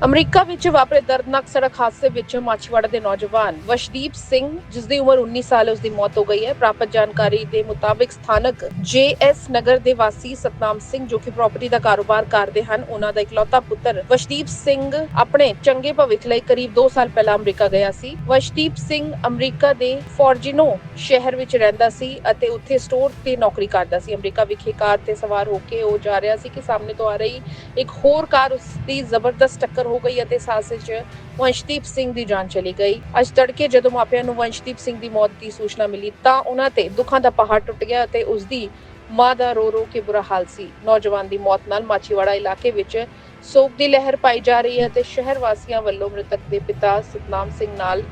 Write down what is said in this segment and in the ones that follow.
America ਵਿੱਚ ਵਾਪਰੇ ਦਰਦਨਾਕ ਸੜਕ ਹਾਦਸੇ ਵਿੱਚ ਮਾਛੀਵਾੜਾ ਦੇ ਨੌਜਵਾਨ ਵਸ਼ਦੀਪ ਸਿੰਘ ਜਿਸ ਦੀ ਉਮਰ 19 ਸਾਲ ਹੈ ਉਸ ਦੀ ਮੌਤ ਹੋ ਗਈ ਹੈ। ਪ੍ਰਾਪਤ ਜਾਣਕਾਰੀ ਦੇ ਮੁਤਾਬਿਕ ਸਥਾਨਕ ਜੇਐਸ ਨਗਰ ਦੇ ਵਾਸੀ ਸਤਨਾਮ ਸਿੰਘ, ਜੋ ਕਿ ਪ੍ਰਾਪਰਟੀ ਦਾ ਕਾਰੋਬਾਰ ਕਰਦੇ ਹਨ, ਉਹਨਾਂ ਦਾ ਇਕਲੌਤਾ ਪੁੱਤਰ ਵਸ਼ਦੀਪ ਸਿੰਘ ਆਪਣੇ ਚੰਗੇ ਭਵਿੱਖ ਲਈ ਕਰੀਬ 2 ਸਾਲ ਪਹਿਲਾਂ ਅਮਰੀਕਾ ਗਿਆ ਸੀ। ਵਸ਼ਦੀਪ ਸਿੰਘ ਅਮਰੀਕਾ ਦੇ ਫੋਰਜਿਨੋ ਸ਼ਹਿਰ ਵਿੱਚ ਰਹਿੰਦਾ ਸੀ ਅਤੇ ਉੱਥੇ ਸਟੋਰ ਤੇ ਨੌਕਰੀ ਕਰਦਾ ਸੀ। ਅਮਰੀਕਾ ਵਿਖੇ ਕਾਰ ਤੇ ਸਵਾਰ ਹੋ ਕੇ ਉਹ ਜਾ ਰਿਹਾ ਸੀ ਕਿ ਸਾਹਮਣੇ ਤੋਂ ਆ ਰਹੀ ਇੱਕ ਹੋਰ ਕਾਰ ਉਸ ਦੀ ਜ਼ਬਰਦਸਤ ਟੱਕਰ ਹੋ ਗਈ ਅਤੇ ਇਸ 'ਚ ਵੰਸ਼ਦੀਪ ਸਿੰਘ ਦੀ ਜਾਨ ਚਲੀ ਗਈ। ਅੱਜ ਤੜਕੇ ਜਦੋਂ ਮਾਪਿਆਂ ਨੂੰ ਵੰਸ਼ਦੀਪ ਸਿੰਘ ਦੀ ਮੌਤ ਦੀ ਸੂਚਨਾ ਮਿਲੀ ਤਾਂ ਉਹਨਾਂ ਤੇ ਦੁੱਖਾਂ ਦਾ ਪਹਾੜ ਟੁੱਟ ਗਿਆ ਅਤੇ ਉਸ ਦੀ ਮਾਂ ਦਾ ਰੋ ਰੋ ਕੇ ਬੁਰਾ ਹਾਲ ਸੀ। ਨੌਜਵਾਨ ਦੀ ਮੌਤ ਨਾਲ ਮਾਛੀਵਾੜਾ ਇਲਾਕੇ ਵਿੱਚ ਸੋਗ ਦੀ ਲਹਿਰ ਪਾਈ ਜਾ ਰਹੀ ਹੈ ਤੇ ਸ਼ਹਿਰ ਵਾਸੀਆਂ ਵੱਲੋਂ ਮ੍ਰਿਤਕ ਦੇ ਪਿਤਾ ਸਤਨਾਮ ਸਿੰਘ ਨਾਲ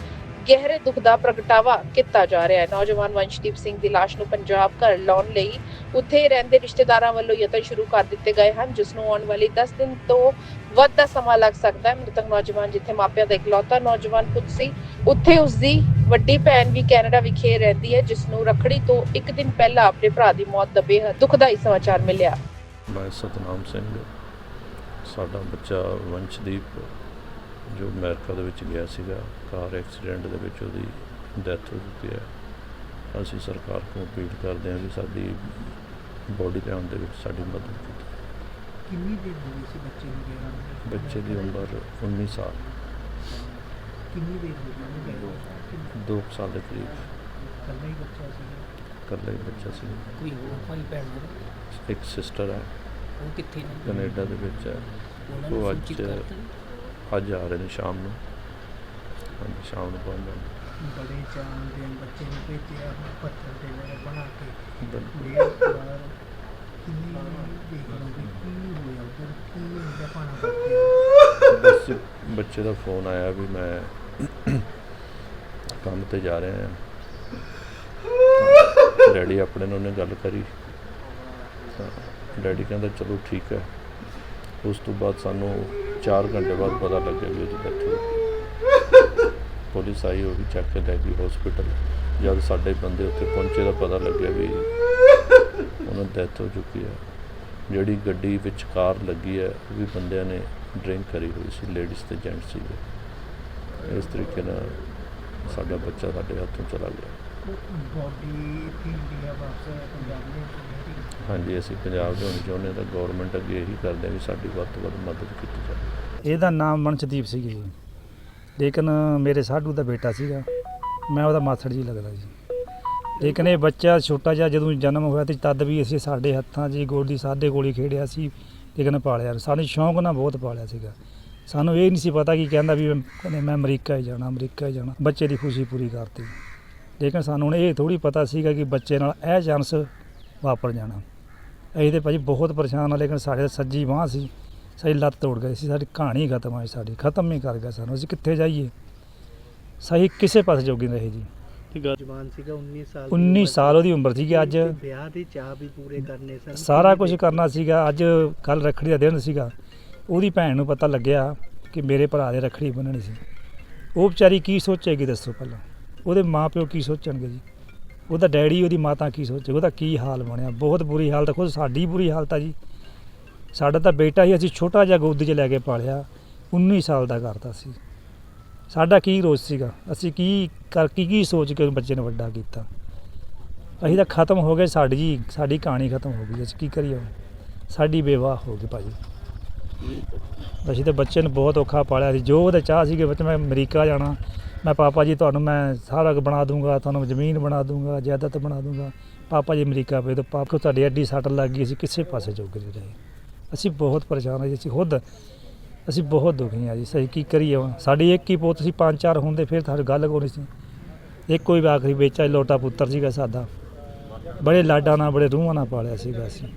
ਗਹਿਰੇ ਦੁੱਖ ਦਾ ਪ੍ਰਗਟਾਵਾ ਕੀਤਾ ਜਾ ਰਿਹਾ ਹੈ। ਨੌਜਵਾਨ ਵੰਸ਼ਦੀਪ ਸਿੰਘ ਦੀ ਲਾਸ਼ ਨੂੰ ਪੰਜਾਬ ਘਰ ਲਾਉਣ ਲਈ ਉੱਥੇ ਰਹਿੰਦੇ ਰਿਸ਼ਤੇਦਾਰਾਂ ਵੱਲੋਂ ਯਤਨ ਸ਼ੁਰੂ ਕਰ ਦਿੱਤੇ ਗਏ ਹਨ, ਜਿਸ ਨੂੰ ਆਉਣ ਵਾਲੀ 10 ਦਿਨ ਤੋਂ ਵੱਧ ਦਾ ਸਮਾਂ ਲੱਗ ਸਕਦਾ ਹੈ। ਮ੍ਰਿਤਕ ਨੌਜਵਾਨ ਜਿੱਥੇ ਮਾਪਿਆਂ ਦਾ ਇਕਲੌਤਾ ਨੌਜਵਾਨ ਪੁੱਤ ਸੀ, ਉੱਥੇ ਉਸ ਦੀ ਵੱਡੀ ਭੈਣ ਵੀ ਕੈਨੇਡਾ ਵਿਖੇ ਰਹਿੰਦੀ ਹੈ, ਜਿਸ ਨੂੰ ਰਖੜੀ ਤੋਂ ਇੱਕ ਦਿਨ ਪਹਿਲਾਂ ਆਪਣੇ ਭਰਾ ਦੀ ਮੌਤ ਦਾ ਬੇਹੱਦ ਦੁਖਦਾਈ ਸਮਾਚਾਰ ਮਿਲਿਆ। ਮੈਂ ਸਤਨਾਮ ਸਿੰਘ, ਸਾਡਾ ਬੱਚਾ ਵੰਸ਼ਦੀਪ ਜੋ ਅਮਰੀਕਾ ਦੇ ਵਿੱਚ ਗਿਆ ਸੀਗਾ ਕਾਰ ਐਕਸੀਡੈਂਟ ਦੇ ਵਿੱਚ ਉਹਦੀ ਡੈਥ ਹੋ ਚੁੱਕੀ ਹੈ। ਅਸੀਂ ਸਰਕਾਰ ਨੂੰ ਅਪੀਲ ਕਰਦੇ ਹਾਂ ਕਿ ਸਾਡੀ ਬੋਡੀ ਦੇ ਆਉਣ ਦੇ ਵਿੱਚ ਸਾਡੀ ਮਦਦ ਕੀਤੀ। ਕਿੰਨੀ ਦੇਰ ਹੋ ਗਈ ਸੀ ਬੱਚੇ ਨੂੰ ਗਿਆ ਨੂੰ? ਬੱਚੇ ਦੀ ਉਮਰ 19 ਸਾਲ। ਕਿੰਨੀ ਦੇਰ ਹੋ ਗਈ ਉਹਨੂੰ ਗਏ ਨੂੰ? 2 ਸਾਲ ਦੇ ਕਰੀਬ। ਇਕੱਲਾ ਹੀ ਬੱਚਾ ਸੀ ਇਕੱਲਾ ਹੀ ਬੱਚਾ ਸੀ। ਕੋਈ ਹੋਰ ਭਾਈ ਭੈਣ ਮੇਰੇ ਇੱਕ ਸਿਸਟਰ ਹੈ। ਉਹ ਕਿੱਥੇ ਨੇ? ਕੈਨੇਡਾ ਦੇ ਵਿੱਚ ਹੈ। ਉਹ ਅੱਜ- ਅੱਜ ਆ ਰਹੇ ਨੇ ਸ਼ਾਮ ਨੂੰ। ਹਾਂਜੀ ਸ਼ਾਮ ਨੂੰ ਪਹੁੰਚ ਜਾਣਗੇ ਬੜੇ ਚਾਅ ਦੇ ਬੱਚੇ ਨੂੰ ਭੇਜਿਆ ਪੱਥਰ ਦੇ ਮੇਰੇ ਬਣਾ ਕੇ। ਬਿਲਕੁਲ। ਮੇਰੇ ਬਾਹਰ ਕਿੰਨੀ ਦੇਖ ਲਓ ਵੀ ਕੀ ਹੋਇਆ ਉਧਰ ਕੀ ਹੁੰਦਾ ਪਾਣਾ ਬੱਚੇ ਬਸ ਬੱਚੇ ਦਾ ਫੋਨ ਆਇਆ ਵੀ ਮੈਂ ਕੰਮ ਤੇ ਜਾ ਰਿਹਾ ਹਾਂ। ਡੈਡੀ ਆਪਣੇ ਨਾਲ ਉਹਨੇ ਗੱਲ ਕਰੀ। ਡੈਡੀ ਕਹਿੰਦਾ ਚਲੋ ਠੀਕ ਹੈ। ਉਸ ਤੋਂ ਬਾਅਦ ਸਾਨੂੰ 4 ਘੰਟੇ ਬਾਅਦ ਪਤਾ ਲੱਗਿਆ ਵੀ ਉਹਦੀ ਡੈਥ ਹੋ ਗਈ ਪੁਲਿਸ ਆਈ, ਉਹ ਵੀ ਚੱਕ ਕੇ ਲੈ ਗਈ ਹਸਪੀਟਲ ਜਦ ਸਾਡੇ ਬੰਦੇ ਉੱਥੇ ਪਹੁੰਚੇ ਤਾਂ ਪਤਾ ਲੱਗਿਆ ਵੀ ਉਹਨਾਂ ਡੈਥ ਹੋ ਚੁੱਕੀ ਹੈ। ਜਿਹੜੀ ਗੱਡੀ ਵਿੱਚ ਕਾਰ ਲੱਗੀ ਹੈ, ਉਹ ਵੀ ਬੰਦਿਆਂ ਨੇ ਡਰਿੰਕ ਕਰੀ ਹੋਈ ਸੀ ਲੇਡੀਜ਼ ਤੇ ਜੈਂਟਸ ਸੀਗੇ। ਇਸ ਤਰੀਕੇ ਨਾਲ ਸਾਡਾ ਬੱਚਾ ਸਾਡੇ ਹੱਥੋਂ ਚਲਾ ਗਿਆ। ਬੋਡੀ ਤੇ ਇੰਡੀਆ ਵਾਪਸ ਪੰਜਾਬ ਦੇ ਵਿੱਚ ਹਾਂਜੀ, ਅਸੀਂ ਪੰਜਾਬ ਦੇ ਹੋਣੀ ਚਾਹੁੰਦੇ ਹਾਂ ਤਾਂ ਗਵਰਨਮੈਂਟ ਅੱਗੇ ਇਹੀ ਕਰਦੇ ਹਾਂ ਵੀ ਸਾਡੀ ਵੱਧ ਤੋਂ ਵੱਧ ਮਦਦ ਕੀਤੀ ਜਾਵੇ। ਇਹਦਾ ਨਾਮ ਮਨਸ਼ਦੀਪ ਸੀਗਾ ਜੀ। ਲੇਕਿਨ ਮੇਰੇ ਸਾਡੂ ਦਾ ਬੇਟਾ ਸੀਗਾ। ਮੈਂ ਉਹਦਾ ਮਾਸੜ ਜੀ ਲੱਗਦਾ ਜੀ। ਲੇਕਿਨ ਇਹ ਬੱਚਾ ਛੋਟਾ ਜਿਹਾ ਜਦੋਂ ਜਨਮ ਹੋਇਆ ਤੇ ਤਦ ਵੀ ਅਸੀਂ ਸਾਡੇ ਹੱਥਾਂ 'ਚ ਹੀ ਗੋਡੀ ਸਾਦੇ ਗੋਲੀ ਖੇਡਿਆ ਸੀ, ਲੇਕਿਨ ਪਾਲਿਆ ਸਾਨੂੰ ਸ਼ੌਂਕ ਨਾਲ ਬਹੁਤ ਪਾਲਿਆ ਸੀਗਾ। ਸਾਨੂੰ ਇਹ ਨਹੀਂ ਸੀ ਪਤਾ ਕਿ ਕਹਿੰਦਾ ਵੀ ਮੈਂ ਕਹਿੰਦੇ ਮੈਂ ਅਮਰੀਕਾ ਹੀ ਜਾਣਾ, ਅਮਰੀਕਾ ਹੀ ਜਾਣਾ। ਬੱਚੇ ਦੀ ਖੁਸ਼ੀ ਪੂਰੀ ਕਰਤੀ। ਲੇਕਿਨ ਸਾਨੂੰ ਹੁਣ ਇਹ ਥੋੜੀ ਪਤਾ ਸੀਗਾ ਕਿ ਬੱਚੇ ਨਾਲ ਇਹ ਚਾਂਸ ਵਾਪਰ ਜਾਣਾ। ਅਸੀਂ ਤੇ ਭਾਜੀ ਬਹੁਤ ਪਰੇਸ਼ਾਨ ਆ ਲੇਕਿਨ ਸਾਡੇ ਸੱਜੀ ਬਾਂਹ ਸੀ ਸਾਡੀ ਲੱਤ ਤੋੜ ਗਈ ਸੀ ਸਾਡੀ ਕਹਾਣੀ ਖਤਮ ਹੋਈ ਸਾਡੀ ਖਤਮ ਹੀ ਕਰ ਗਿਆ ਸਾਨੂੰ ਅਸੀਂ ਕਿੱਥੇ ਜਾਈਏ? ਸਹੀ ਕਿਸੇ ਪਾਸੇ ਜੋਗੀ ਨਹੀਂ ਜੀ। ਜਵਾਨ ਸੀਗਾ 19 ਸਾਲ 19 ਸਾਲ ਉਹਦੀ ਉਮਰ ਸੀਗੀ ਅੱਜ। ਵਿਆਹ ਦੇ ਚਾਹ ਵੀ ਪੂਰੇ ਕਰਨੇ ਸਨ। ਸਾਰਾ ਕੁਝ ਕਰਨਾ ਸੀਗਾ ਅੱਜ ਕੱਲ ਰੱਖੜੀ ਦਾ ਦਿਨ ਸੀਗਾ। ਉਹਦੀ ਭੈਣ ਨੂੰ ਪਤਾ ਲੱਗਿਆ ਕਿ ਮੇਰੇ ਭਰਾ ਦੇ ਰੱਖੜੀ ਬੰਨਣੀ ਸੀ। ਉਹ ਵਿਚਾਰੀ ਕੀ ਸੋਚੇਗੀ ਦੱਸੋ ਪਹਿਲਾਂ? ਉਹਦੇ ਮਾਪਿਓ ਕੀ ਸੋਚਣਗੇ ਜੀ? ਉਹਦਾ ਡੈਡੀ, ਉਹਦੀ ਮਾਤਾ ਕੀ ਸੋਚੇ? ਉਹਦਾ ਕੀ ਹਾਲ ਬਣਿਆ? ਬਹੁਤ ਬੁਰੀ ਹਾਲਤ ਖੁਦ ਸਾਡੀ ਬੁਰੀ ਹਾਲਤ ਆ ਜੀ। ਸਾਡਾ ਤਾਂ ਬੇਟਾ ਹੀ ਅਸੀਂ ਛੋਟਾ ਜਿਹਾ ਗੋਦੀ 'ਚ ਲੈ ਕੇ ਪਾਲਿਆ। 19 ਸਾਲ ਦਾ ਕਰਤਾ ਸੀ। ਸਾਡਾ ਕੀ ਰੋਸ ਸੀਗਾ? ਅਸੀਂ ਕੀ ਕਰ, ਕੀ ਕੀ ਸੋਚ ਕੇ ਉਸ ਬੱਚੇ ਨੂੰ ਵੱਡਾ ਕੀਤਾ? ਅਸੀਂ ਤਾਂ ਖਤਮ ਹੋ ਗਏ। ਸਾਡੀ ਜੀ, ਸਾਡੀ ਕਹਾਣੀ ਖਤਮ ਹੋ ਗਈ। ਅਸੀਂ ਕੀ ਕਰੀਏ ਸਾਡੀ ਬੇਵਾਹ ਹੋ ਗਈ ਭਾਜੀ। ਅਸੀਂ ਤਾਂ ਬੱਚੇ ਨੂੰ ਬਹੁਤ ਔਖਾ ਪਾਲਿਆ ਸੀ। ਜੋ ਉਹਦੇ ਚਾਹ ਸੀਗੇ ਬੱਚਾ ਮੈਂ ਅਮਰੀਕਾ ਜਾਣਾ। ਮੈਂ ਪਾਪਾ ਜੀ ਤੁਹਾਨੂੰ ਮੈਂ ਸਾਰਾ ਕੁ ਬਣਾ ਦੂੰਗਾ ਤੁਹਾਨੂੰ ਜ਼ਮੀਨ ਬਣਾ ਦੂੰਗਾ ਜਾਇਦਾਦ ਬਣਾ ਦੂੰਗਾ ਪਾਪਾ ਜੀ ਅਮਰੀਕਾ ਪਏ ਤਾਂ ਪਾਪਾ ਤੁਹਾਡੀ ਐਡੀ ਸੱਟ ਲੱਗ ਗਈ, ਅਸੀਂ ਕਿਸੇ ਪਾਸੇ ਜੋਗੇ ਨਹੀਂ ਰਹੇ। ਅਸੀਂ ਬਹੁਤ ਪਰੇਸ਼ਾਨ ਹਾਂ ਜੀ, ਅਸੀਂ ਖੁਦ, ਅਸੀਂ ਬਹੁਤ ਦੁਖੀ ਹਾਂ ਜੀ, ਸਹੀ ਕੀ ਕਰੀਏ ਹੁਣ? ਸਾਡੀ ਇੱਕ ਹੀ ਪੁੱਤ ਸੀ, ਪੰਜ ਚਾਰ ਹੁੰਦੇ ਫਿਰ ਤੁਹਾਡੀ ਗੱਲ ਕੋਈ ਸੀ। ਇੱਕੋ ਹੀ ਆਖਰੀ ਵੇਚਾ ਲੋਟਾ ਪੁੱਤਰ ਸੀਗਾ ਸਾਡਾ। ਬੜੇ ਲਾਡਾਂ ਨਾਲ, ਬੜੇ ਰੂਹਾਂ ਨਾਲ ਪਾਲਿਆ ਸੀਗਾ ਅਸੀਂ।